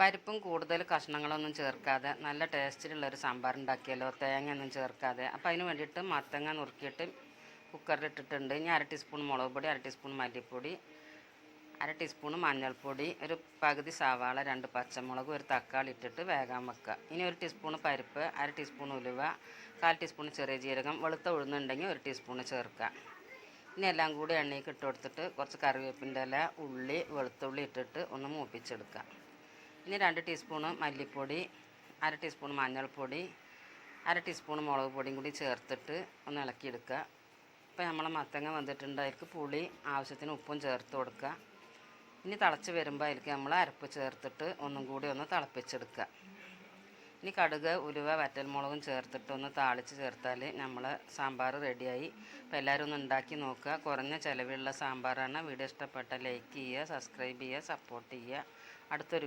പരിപ്പും കൂടുതൽ കഷ്ണങ്ങളൊന്നും ചേർക്കാതെ നല്ല ടേസ്റ്റിലുള്ളൊരു സാമ്പാർ ഉണ്ടാക്കിയല്ലോ തേങ്ങ ഒന്നും ചേർക്കാതെ. അപ്പോൾ അതിന് വേണ്ടിയിട്ട് മത്തങ്ങ നുറുക്കിയിട്ട് കുക്കറിൽ ഇട്ടിട്ടുണ്ട്. ഇനി അര ടീസ്പൂൺ മുളക് പൊടി അര ടീസ്പൂൺ മല്ലിപ്പൊടി അര ടീസ്പൂൺ മഞ്ഞൾപ്പൊടി ഒരു പകുതി സവാള രണ്ട് പച്ചമുളക് ഒരു തക്കാളി ഇട്ടിട്ട് വേകാൻ വെക്കുക. ഇനി ഒരു ടീസ്പൂൺ പരിപ്പ് അര ടീസ്പൂൺ ഉലുവ കാൽ ടീസ്പൂൺ ചെറിയ ജീരകം വെളുത്ത ഉഴുന്നുണ്ടെങ്കിൽ ഒരു ടീസ്പൂൺ ചേർക്കുക. ഇനി എല്ലാം കൂടി എണ്ണയ്ക്ക് ഇട്ട് കൊടുത്തിട്ട് കുറച്ച് കറിവേപ്പിന്റെ ഇല ഉള്ളി വെളുത്തുള്ളി ഇട്ടിട്ട് ഒന്ന് മൂപ്പിച്ചെടുക്കുക. ഇനി രണ്ട് ടീസ്പൂണ് മല്ലിപ്പൊടി അര ടീസ്പൂൺ മഞ്ഞൾപ്പൊടി അര ടീസ്പൂൺ മുളക് പൊടിയും കൂടി ചേർത്തിട്ട് ഒന്ന് ഇളക്കിയെടുക്കുക. ഇപ്പം നമ്മൾ മത്തങ്ങ വന്നിട്ടുണ്ട് അതിലേക്ക് പുളി ആവശ്യത്തിന് ഉപ്പും ചേർത്ത് കൊടുക്കുക. ഇനി തിളച്ച് വരുമ്പോൾ അതിലേക്ക് നമ്മൾ അരപ്പ് ചേർത്തിട്ട് ഒന്നും കൂടി ഒന്ന് തിളപ്പിച്ചെടുക്കുക. ഇനി കടുക് ഉലുവ വറ്റൽമുളകും ചേർത്തിട്ട് ഒന്ന് താളിച്ച് ചേർത്താൽ നമ്മൾ സാമ്പാർ റെഡിയായി. അപ്പോൾ എല്ലാവരും ഒന്ന് ഉണ്ടാക്കി നോക്കുക. കുറഞ്ഞ ചിലവിലുള്ള സാമ്പാറാണ്. വീഡിയോ ഇഷ്ടപ്പെട്ട ലൈക്ക് ചെയ്യുക സബ്സ്ക്രൈബ് ചെയ്യുക സപ്പോർട്ട് ചെയ്യുക. അടുത്തൊരു